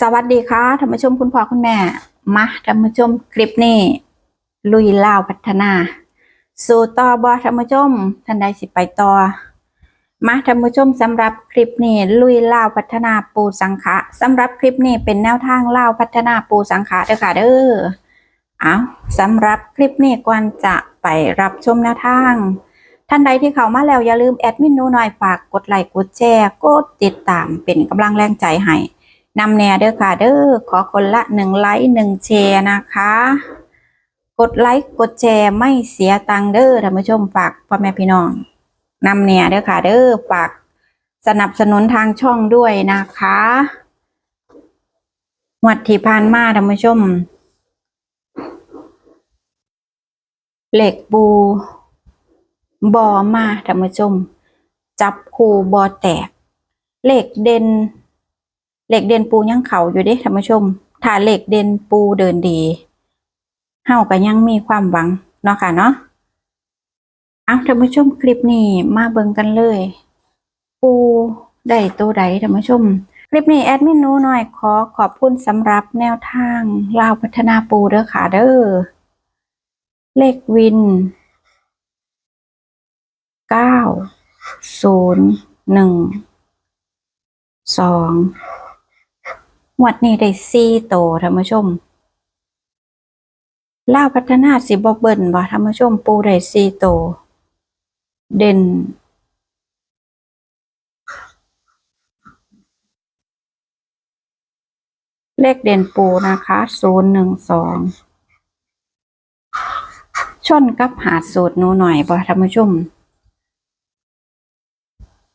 สวัสดีค่ะท่านผู้ชมคุณพ่อคุณแม่ มาท่านผู้ชมคลิปนี้ ลุยล่าวพัฒนา สู่ต่อบอท่านผู้ชมท่านใดสิไปต่อ มาท่านผู้ชมสำหรับคลิปนี้ลุยล่าวพัฒนาปูสังขะสำหรับคลิปนี้เป็นแนวทางล่าวพัฒนาปูสังขะเด้อค่ะเด้อเอาสำหรับคลิปนี้ก่อนจะไปรับชมแนวทางท่านใดที่เข้ามาแล้วอย่าลืมแอดมินนูหน่อยฝากกดไลค์กดแชร์กดติดตามเป็นกำลังแรงใจให้ นำแนวเด้อค่ะ เด้อขอคนละหนึ่งไลค์หนึ่งแชร์นะคะ กดไลค์กดแชร์ไม่เสียตังค์เด้อท่านผู้ชมฝากพ่อแม่พี่น้องนำแนวเด้อค่ะ เด้อฝากสนับสนุนทางช่องด้วยนะคะหวัดที่ผ่านมาท่านผู้ชมเหล็กบูบอมาท่านผู้ชม จับคูบอแตกเหล็กเด่น เหล็กเด่นปูยังเขาอยู่เด้ท่านผู้ชม ถ้าเหล็กเด่นปูเดินดีเฮาก็ยังมีความหวังเนาะค่ะเนาะเอาท่านผู้ชมคลิปนี้มาเบิ่งกันเลย ปูได้ตัวใดท่านผู้ชม คลิปนี้แอดมินนูหน่อยขอขอบคุณสำหรับแนวทางลาวพัฒนาปูเด้อค่ะเด้อเลขวินเก้าศูนย์หนึ่งสอง วดนี้ได้สี่โตท่านผู้ชมล่าพัฒนาสิบเบิ่นบ่ท่านผู้ชมปูได้สี่โต เด่น เลขเด่นปูนะคะศูนย์หนึ่งสองชนกับหาดสูตรหนูหน่อยบ่ท่านผู้ชม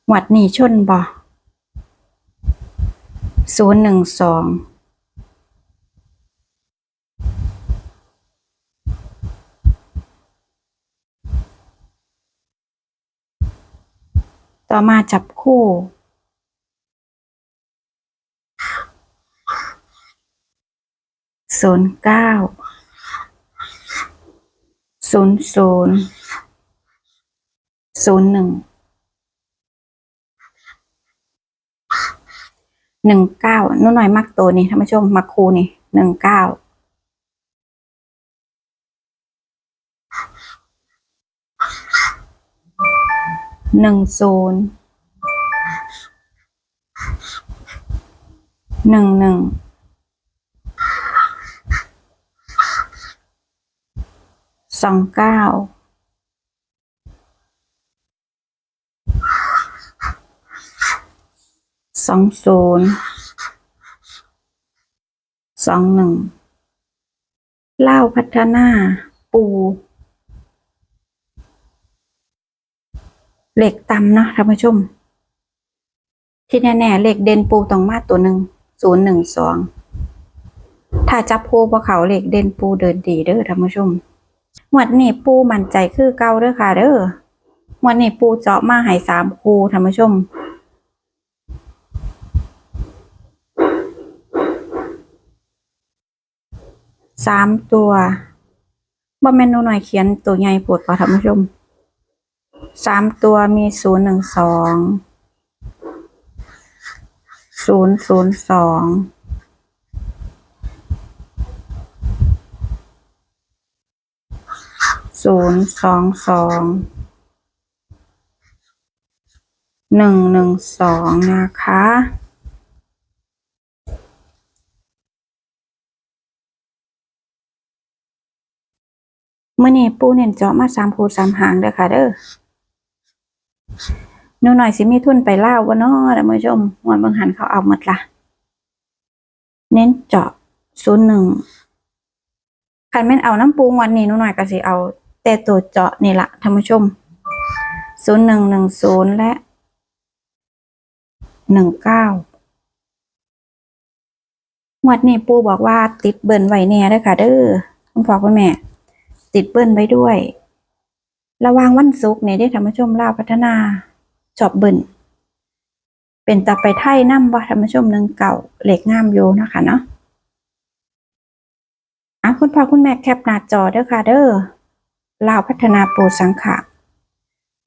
หวัดนี้ชนบ่ ศูนย์หนึ่งสองต่อมาจับคู่ศูนย์เก้าศูนย์ศูนย์ศูนย์หนึ่ง หนึ่งเก้านู่นหน่อยมักตัวนี้ท่านผู้ชมมักคูนี่หนึ่งเก้าหนึ่งศูนย์หนึ่งหนึ่งสองเก้า สองศูนย์สองหนึ่งเล่าพัฒนา ปูเหล็กต่ำเนาะท่านผู้ชม ที่แน่ๆเหล็กเด่นปูต้องมาตัวหนึ่งศูนย์หนึ่งสองถ้าจับคู่พวกเขาเหล็กเด่นปูเดินดีเด้อท่านผู้ชมหมวดนี้ปูมั่นใจคือเก่าเด้อค่ะเด้อหมวดนี้ปูเจาะมาให้สามคูท่านผู้ชม สามตัวบ่แม่นหนูหน่อยเขียนตัวใหญ่ปวดป่ะท่านผู้ชมสามตัวมีศูนย์หนึ่งสองศูนย์ศูนย์สองศูนย์สองสองหนึ่งหนึ่งสองนะคะ เมื่อนี้ปูเน้นเจาะมาสามคูสามหางเด้อค่ะ เด้อหนูหน่อยสิมีทุนไปเล่าวบ่เนาะท่านผู้ชมงวดบางหันเขาเอาหมดละเน้นเจาะศูนย์หนึ่งคันแม่นเอาน้ำปูงวันนี้หนูหน่อยก็สิเอา แต่ตัวเจาะนี่ละท่านผู้ชมศูนย์หนึ่งหนึ่งศูนย์และหนึ่งเก้างวดนี้ปูบอกว่าติดเบิ่นไว้แน่เด้อค่ะ เด้อคุณพ่อคุณแม่ ติดเบิ้ลไว้ด้วย ระวางวันศุกร์เนี่ยได้ธรรมชมลาวพัฒนาจอบเบิ้ลเป็นตาไปไทยน้ำบ่ธรรมชมหนึ่งเก่าเหล็กงามอยู่เนะคะเนาะอะคุณพ่อคุณแม่แคปหน้าจอเด้อค่ะเด้อลาวพัฒนาปูสังขะ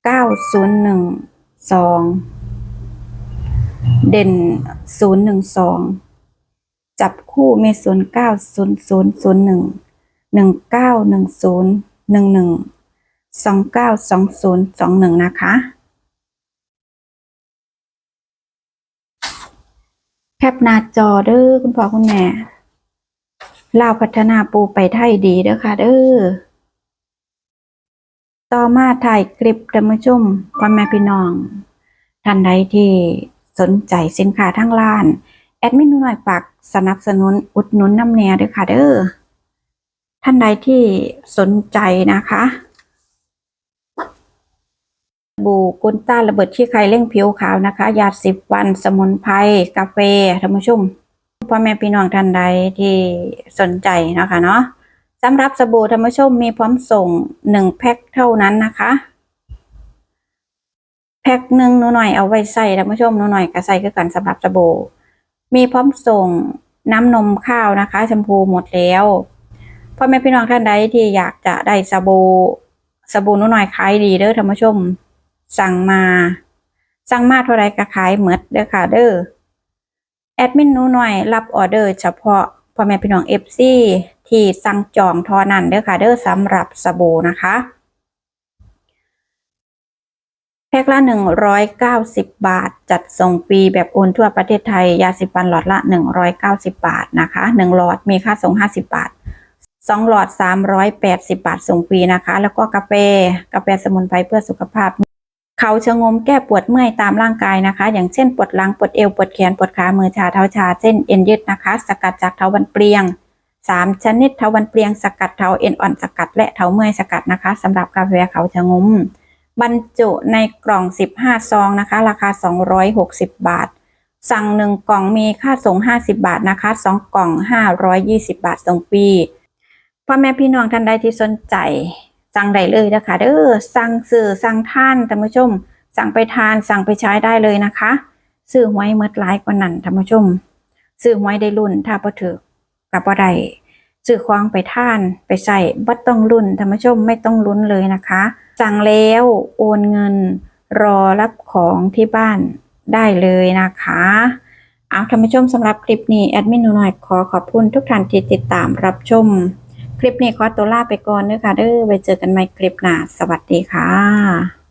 เก้าศูนย์หนึ่งสองเด่นศูนย์หนึ่งสองจับคู่มีศูนย์เก้าศูนย์ศูนย์ศูนย์หนึ่ง หนึ่งเก้าหนึ่งศูนย์หนึ่งหนึ่งสองเก้าสองศูนย์สองหนึ่งนะคะ แคปหน้าจอเด้อคุณพ่อคุณแม่ลาวพัฒนาปูไปไทยดีเด้อค่ะเด้อ ต่อมาถ่ายคลิปท่านผู้ชมพ่อแม่พี่น้อง ท่านใดที่สนใจสินค้าทั้งร้าน แอดมินหน่อยฝากสนับสนุนอุดหนุนน้ำแน่ด้วยค่ะเด้อ ท่านใดที่สนใจนะคะบูกุนต้าระเบิดขี้ไข่เร่งผิวขาวนะคะ ยาสิบวันสมุนไพรกาแฟท่านผู้ชมพ่อแม่พี่น้องท่านใดที่สนใจนะคะเนาะสำหรับสบู่ท่านผู้ชมมีพร้อมส่งหนึ่งแพ็คเท่านั้นนะคะแพ็คหนึ่งหนูหน่อยเอาไว้ใส่ท่านผู้ชมหนูหน่อยก็ใส่คือกันสำหรับสบู่มีพร้อมส่งน้ำนมข้าวนะคะแชมพูหมดแล้ว พ่อแม่พี่น้องท่านใดที่อยากจะได้สบู่สบู่นูหน่อยขายดีเด้อท่านผู้ชม สั่งมา สั่งมาเท่าไรก็ขายเหมือดเด้อค่ะเด้อแอดมินนูหน่อยรับออเดอร์เฉพาะพ่อแม่พี่น้องเอฟซีที่สั่งจองทอนันเด้อค่ะเด้อสำหรับสบู่นะคะแพ็คละ 190 บาท จัดส่งฟรีแบบโอนทั่วประเทศไทย ยาสีฟันหลอดละ 190 บาทนะคะ 1 หลอดมีค่าส่ง 50 บาท 2หลอด380บาทส่งฟรีนะคะ แล้วก็กาแฟกาแฟสมุนไพรเพื่อสุขภาพ เขาชะงมแก้ปวดเมื่อยตามร่างกายนะคะ อย่างเช่นปวดหลังปวดเอวปวดแขนปวดขามือชาเท้าชาเส้นเอ็นยืดนะคะ สกัดจากเท้าวันเปลียง3ชนิดเท้าวันเปลียงสกัดเท้าเอ็นอ่อนสกัดและเท้าเมื่อยสกัดนะคะสำหรับกาแฟเขาชะงมบรรจุในกล่อง 15 ซองนะคะ ราคา 260 บาท สั่ง 1 กล่องมีค่าส่ง 50 บาทนะคะ 2 กล่อง 520 บาทส่งฟรี พ่อแม่พี่น้องท่านใดที่สนใจสั่งได้เลยนะคะเด้อสั่งสื่อสั่งท่านท่านผู้ชม สั่งไปทานสั่งไปใช้ได้เลยนะคะซื้อหวยเมื่อหลายกว่านั้นท่านผู้ชมซื้อหวยได้รุ่นถ้าบ่ถือกับบ่ได้ซื้อควางไปท่านไปใส่บ่ต้องรุ่นท่านผู้ชมไม่ต้องลุ้นเลยนะคะ สั่งแล้วโอนเงินรอรับของที่บ้านได้เลยนะคะเอาท่านผู้ชมสำหรับคลิปนี้แอดมินหน่อยขอขอบคุณทุกท่านที่ติดตามรับชม ลิปนี้ขอตัวลาไปก่อนเด้อค่ะเด้อไปเจอกันใหม่คลิปหน้า สวัสดีค่ะ